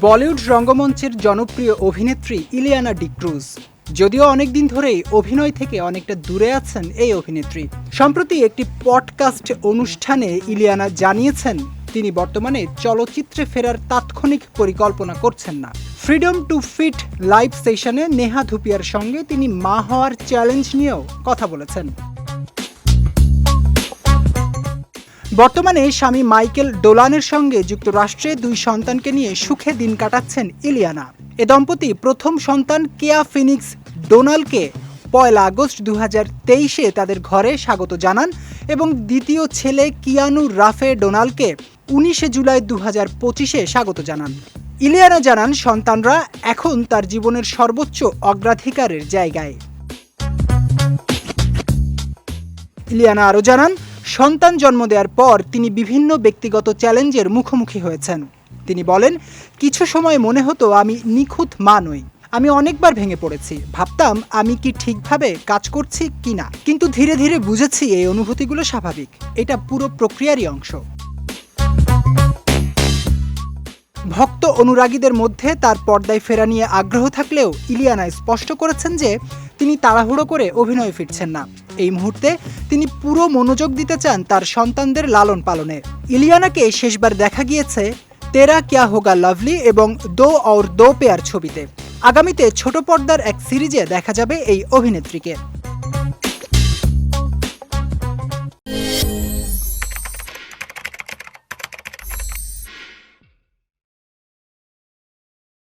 বলিউড রঙ্গমঞ্চের জনপ্রিয় অভিনেত্রী Ileana D'Cruz যদিও অনেকদিন ধরেই অভিনয় থেকে অনেকটা দূরে আছেন এই অভিনেত্রী। সম্প্রতি একটি পডকাস্ট অনুষ্ঠানে ইলিয়ানা জানিয়েছেন, তিনি বর্তমানে চলচ্চিত্রে ফেরার তাৎক্ষণিক পরিকল্পনা করছেন না। ফ্রিডম টু ফিট লাইভ সেশনে নেহা ধুপিয়ার সঙ্গে তিনি মা হওয়ার চ্যালেঞ্জ নিয়েও কথা বলেছেন। বর্তমানে স্বামী মাইকেল ডোলানের সঙ্গে যুক্তরাষ্ট্রে দুই সন্তানকে নিয়ে সুখে দিন কাটাচ্ছেন ইলিয়ানা। এ দম্পতি প্রথম সন্তান কেয়া ফিনিক্স ডোনালকে পয়লা আগস্ট দু তেইশে তাদের ঘরে স্বাগত জানান এবং দ্বিতীয় ছেলে কিয়ানু রাফে ডোনালকে উনিশে জুলাই দু হাজার পঁচিশে স্বাগত জানান। ইলিয়ানা জানান, সন্তানরা এখন তার জীবনের সর্বোচ্চ অগ্রাধিকারের জায়গায়। ইলিয়ানা আরও জানান সন্তান জন্ম দেওয়ার পর তিনি বিভিন্ন ব্যক্তিগত চ্যালেঞ্জের মুখোমুখি হয়েছেন। তিনি বলেন, কিছু সময় মনে হতো আমি নিখুঁত মা নই। আমি অনেকবার ভেঙে পড়েছি। ভাবতাম আমি কি ঠিকভাবে কাজ করছি কি না। কিন্তু ধীরে ধীরে বুঝেছি এই অনুভূতিগুলো স্বাভাবিক। এটা পুরো প্রক্রিয়ারই অংশ। ভক্ত অনুরাগীদের মধ্যে তার পর্দায় ফেরা নিয়ে আগ্রহ থাকলেও ইলিয়ানা স্পষ্ট করেছেন যে তিনি তাড়াহুড়ো করে অভিনয়ে ফিরছেন না। এই মুহূর্তে তিনি পুরো মনোযোগ দিতে চান তার সন্তানদের লালন পালনে। ইলিয়ানাকে শেষবার দেখা গিয়েছে তেরা, ক্যা হোগা লাভলি এবং দো অর দো পেয়ার ছবিতে। আগামীতে ছোট পর্দার এক সিরিজে দেখা যাবে এই অভিনেত্রীকে।